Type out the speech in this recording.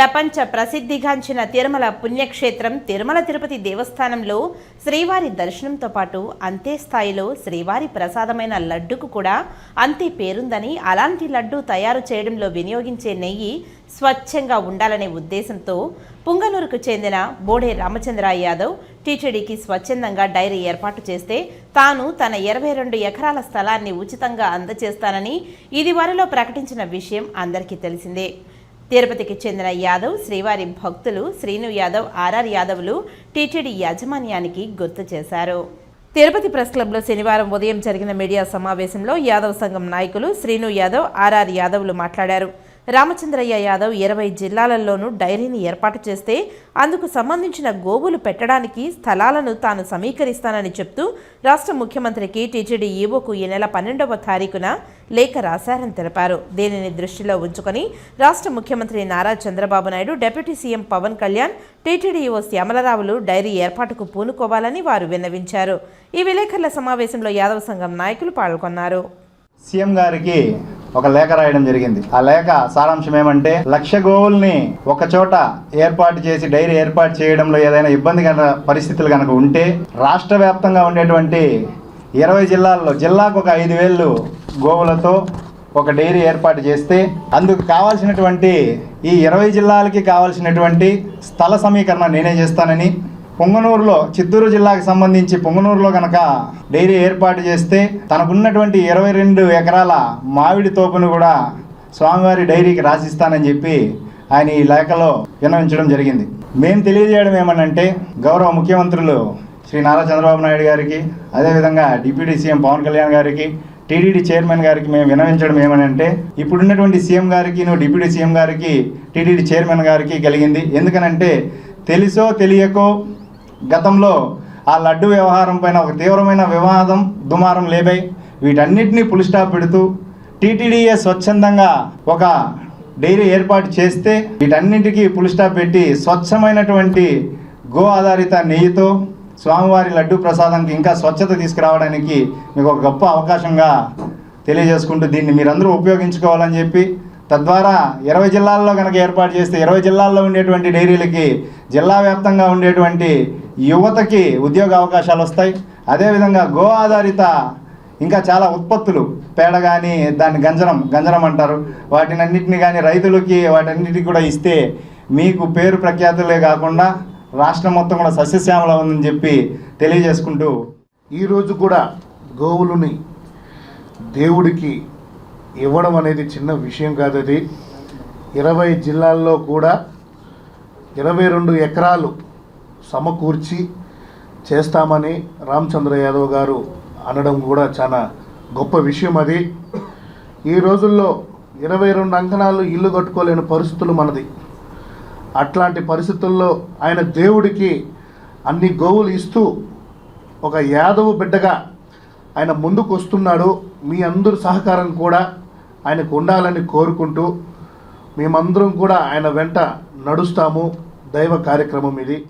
ప్రపంచ ప్రసిద్ధిగాంచిన తిరుమల పుణ్యక్షేత్రం తిరుమల తిరుపతి దేవస్థానంలో శ్రీవారి దర్శనంతో పాటు అంతే స్థాయిలో శ్రీవారి ప్రసాదమైన లడ్డుకు కూడా అంతే పేరుందని అలాంటి లడ్డు తయారు చేయడంలో వినియోగించే నెయ్యి స్వచ్ఛంగా ఉండాలనే ఉద్దేశంతో పుంగనూరుకు చెందిన బోడే రామచంద్ర యాదవ్ టీటీడీకి స్వచ్ఛందంగా డైరీ ఏర్పాటు చేస్తే తాను తన ఇరవై రెండు ఎకరాల స్థలాన్ని ఉచితంగా అందజేస్తానని ఇది వరలో ప్రకటించిన విషయం అందరికీ తెలిసిందే. తిరుపతికి చెందిన యాదవ్ శ్రీవారి భక్తులు శ్రీను యాదవ్ ఆర్ఆర్ యాదవ్లు టీటీడీ యాజమాన్యానికి గుర్తు చేశారు. తిరుపతి ప్రెస్ క్లబ్లో శనివారం ఉదయం జరిగిన మీడియా సమావేశంలో యాదవ్ సంఘం నాయకులు శ్రీను యాదవ్ ఆర్ఆర్ యాదవ్లు మాట్లాడారు. రామచంద్రయ్య యాదవ్ ఇరవై జిల్లాలలోనూ డైరీని ఏర్పాటు చేస్తే అందుకు సంబంధించిన గోవులు పెట్టడానికి స్థలాలను తాను సమీకరిస్తానని చెప్తూ రాష్ట్ర ముఖ్యమంత్రికి టీటీడీ ఈవోకు ఈ నెల పన్నెండవ తారీఖున లేఖ రాశారని తెలిపారు. దీనిని దృష్టిలో ఉంచుకొని రాష్ట్ర ముఖ్యమంత్రి Nara Chandrababu Naidu deputy CM Pawan Kalyan TTD EO శ్యామలరావులు dairy ఏర్పాటుకు పూనుకోవాలని వారు విన్నవించారు. ఈ విలేకరుల సమావేశంలో యాదవ్ సంఘం నాయకులు పాల్గొన్నారు. సీఎం గారికి ఒక లేఖ రాయడం జరిగింది. ఆ లేఖ సారాంశం ఏమంటే లక్ష గోవుల్ని ఒక చోట ఏర్పాటు చేసి డైరీ ఏర్పాటు చేయడంలో ఏదైనా ఇబ్బంది కనుక పరిస్థితులు కనుక ఉంటే రాష్ట్ర వ్యాప్తంగా ఉండేటువంటి ఇరవై జిల్లాల్లో జిల్లాకు ఒక ఐదు వేలు గోవులతో ఒక డైరీ ఏర్పాటు చేస్తే అందుకు కావాల్సినటువంటి ఈ ఇరవై జిల్లాలకి కావాల్సినటువంటి స్థల సమీకరణ నేనే చేస్తానని పొంగనూరులో చిత్తూరు జిల్లాకు సంబంధించి పొంగనూరులో కనుక డైరీ ఏర్పాటు చేస్తే తనకున్నటువంటి ఇరవై రెండు ఎకరాల మామిడి తోపును కూడా స్వామివారి డైరీకి రాసిస్తానని చెప్పి ఆయన ఈ లేఖలో విన్నవించడం జరిగింది. మేము తెలియజేయడం ఏమనంటే గౌరవ ముఖ్యమంత్రులు శ్రీ నారా చంద్రబాబు నాయుడు గారికి అదేవిధంగా డిప్యూటీ సీఎం పవన్ కళ్యాణ్ గారికి టీడీడీ చైర్మన్ గారికి మేము వినవించడం ఏమనంటే ఇప్పుడున్నటువంటి సీఎం గారికి నువ్వు డిప్యూటీ సీఎం గారికి టీడీడీ చైర్మన్ గారికి కలిగింది. ఎందుకనంటే తెలుసో తెలియకో గతంలో ఆ లడ్డు వ్యవహారం పైన ఒక తీవ్రమైన వివాదం దుమారం లేబాయి వీటన్నిటినీ పులిస్టాప్ పెడుతూ టీటీడీఏ స్వచ్ఛందంగా ఒక డైరీ ఏర్పాటు చేస్తే వీటన్నిటికీ పులిస్టాప్ పెట్టి స్వచ్ఛమైనటువంటి గో ఆధారిత నెయ్యితో స్వామివారి లడ్డు ప్రసాదానికి ఇంకా స్వచ్ఛత తీసుకురావడానికి మీకు ఒక గొప్ప అవకాశంగా తెలియజేసుకుంటూ దీన్ని మీరందరూ ఉపయోగించుకోవాలని చెప్పి తద్వారా ఇరవై జిల్లాల్లో కనుక ఏర్పాటు చేస్తే ఇరవై జిల్లాల్లో ఉండేటువంటి డైరీలకి జిల్లా వ్యాప్తంగా ఉండేటువంటి యువతకి ఉద్యోగ అవకాశాలు వస్తాయి. అదేవిధంగా గో ఆధారిత ఇంకా చాలా ఉత్పత్తులు పేడ కానీ దాన్ని గంజరం గంజరం అంటారు. వాటిని అన్నిటిని కానీ రైతులకి వాటన్నిటికి కూడా ఇస్తే మీకు పేరు ప్రఖ్యాతులే కాకుండా రాష్ట్రం మొత్తం కూడా సస్యశ్యామల ఉందని చెప్పి తెలియజేసుకుంటూ ఈరోజు కూడా గోవులని దేవుడికి ఇవ్వడం అనేది చిన్న విషయం కాదు అది. ఇరవై జిల్లాల్లో కూడా ఇరవై రెండు ఎకరాలు సమకూర్చి చేస్తామని రామచంద్ర యాదవ్ గారు అనడం కూడా చాలా గొప్ప విషయం అది. ఈ రోజుల్లో ఇరవై రెండు అంకణాలు ఇల్లు కట్టుకోలేని పరిస్థితులు మనది. అట్లాంటి పరిస్థితుల్లో ఆయన దేవుడికి అన్ని గోవులు ఇస్తూ ఒక యాదవ బిడ్డగా ఆయన ముందుకు వస్తున్నాడు మీ అందరి సహకారం కూడా ఆయనకు ఉండాలని కోరుకుంటూ మేమందరం కూడా ఆయన వెంట నడుస్తాము. దైవ కార్యక్రమం ఇది.